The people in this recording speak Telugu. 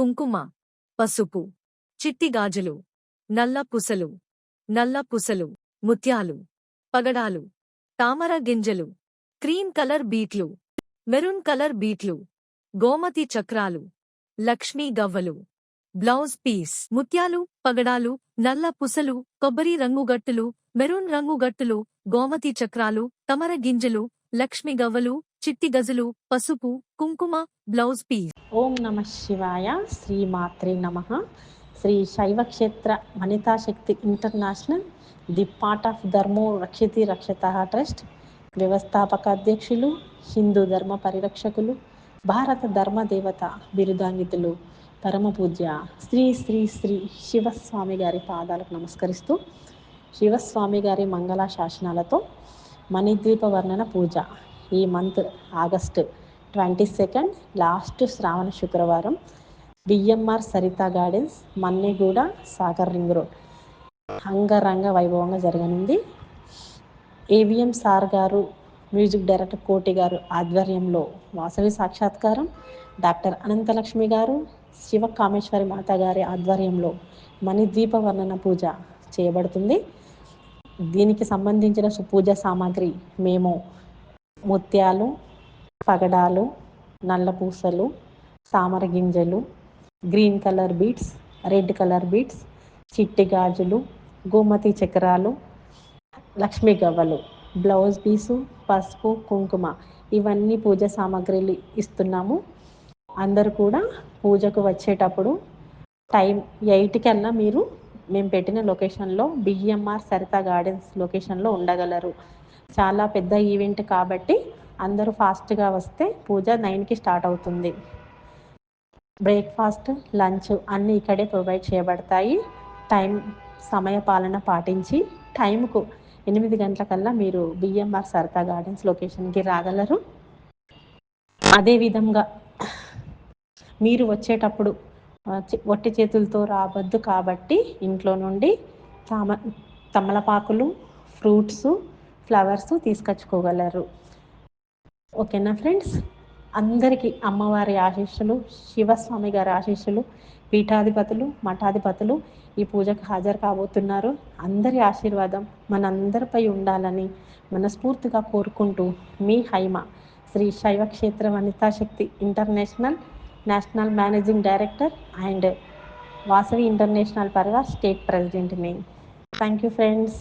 కుంకుమ పసుపు చిట్టి గాజులు నల్ల పుసలు నల్ల పుసలు ముత్యాలు పగడాలు తామర గింజలు క్రీమ్ కలర్ బీట్లు మెరూన్ కలర్ బీట్లు గోమతి చక్రాలు లక్ష్మీ గవ్వలు బ్లౌజ్ పీస్ ముత్యాలు పగడాలు నల్ల పుసలు కొబ్బరి రంగుగట్టులు మెరూన్ రంగుగట్టులు గోమతి చక్రాలు తమర గింజలు లక్ష్మి గవ్వలు చిట్టి గజలు పసుపు కుంకుమ బ్లౌజ్ పీస్. ఓం నమ శివాయ శ్రీమాత్రే నమ. Shri Shaivakshetra Vanitashakti International the part of ధర్మో రక్షితి రక్షత ట్రస్ట్ వ్యవస్థాపక అధ్యక్షులు హిందూ ధర్మ పరిరక్షకులు భారత ధర్మ దేవత బిరుదాంగితులు. పరమ పూజ్య శ్రీ శ్రీ శ్రీ శివస్వామి గారి పాదాలకు నమస్కరిస్తూ శివస్వామి గారి మంగళ శాసనాలతో మణిద్వీప వర్ణన పూజ. ఈ month August twenty second last శ్రావణ శుక్రవారం BMR Saritha gardens Manneguda Sagar ring road. అంగరంగ వైభవంగా జరగనుంది. ఏవిఎం సార్ గారు మ్యూజిక్ డైరెక్టర్ కోటి గారు ఆధ్వర్యంలో వాసవి సాక్షాత్కారం డాక్టర్ అనంతలక్ష్మి గారు శివ కామేశ్వరి మాత గారి ఆధ్వర్యంలో మణిద్వీప వర్ణన పూజ చేయబడుతుంది. దీనికి సంబంధించిన పూజా సామాగ్రి మేము ముత్యాలు పగడాలు నల్ల పూసలు సామర గింజలు green colour beads red colour beads చిట్టి గాజులు గోమతి చక్రాలు లక్ష్మీ గవ్వలు బ్లౌజ్ పీసు పసుపు కుంకుమ ఇవన్నీ పూజ సామాగ్రిలు ఇస్తున్నాము. అందరూ కూడా పూజకు వచ్చేటప్పుడు టైం ఎయిట్ కన్నా మీరు మేము పెట్టిన లొకేషన్లో బిఎంఆర్ సరిత గార్డెన్స్ లొకేషన్లో ఉండగలరు. చాలా పెద్ద ఈవెంట్ కాబట్టి అందరూ ఫాస్ట్గా వస్తే పూజ నైన్కి స్టార్ట్ అవుతుంది. బ్రేక్ఫాస్ట్ లంచ్ అన్నీ ఇక్కడే ప్రొవైడ్ చేయబడతాయి. టైం సమయ పాలన పాటించి టైంకు ఎనిమిది గంటలకల్లా మీరు బిఎంఆర్ సరదా గార్డెన్స్ లొకేషన్కి రాగలరు. అదేవిధంగా మీరు వచ్చేటప్పుడు ఒట్టి చేతులతో రావద్దు కాబట్టి ఇంట్లో నుండి తామ తమలపాకులు ఫ్రూట్స్ ఫ్లవర్స్ తీసుకొచ్చుకోగలరు. ఓకేనా ఫ్రెండ్స్? అందరికీ అమ్మవారి ఆశీస్సులు శివస్వామి గారి ఆశీస్సులు పీఠాధిపతులు మఠాధిపతులు ఈ పూజకు హాజరు కాబోతున్నారు. అందరి ఆశీర్వాదం మనందరిపై ఉండాలని మనస్ఫూర్తిగా కోరుకుంటూ మీ Haima Shri Shaiva Kshetra Vanitashakti International national managing director and Vasavi International Parivar state ప్రెసిడెంట్ని thank you friends.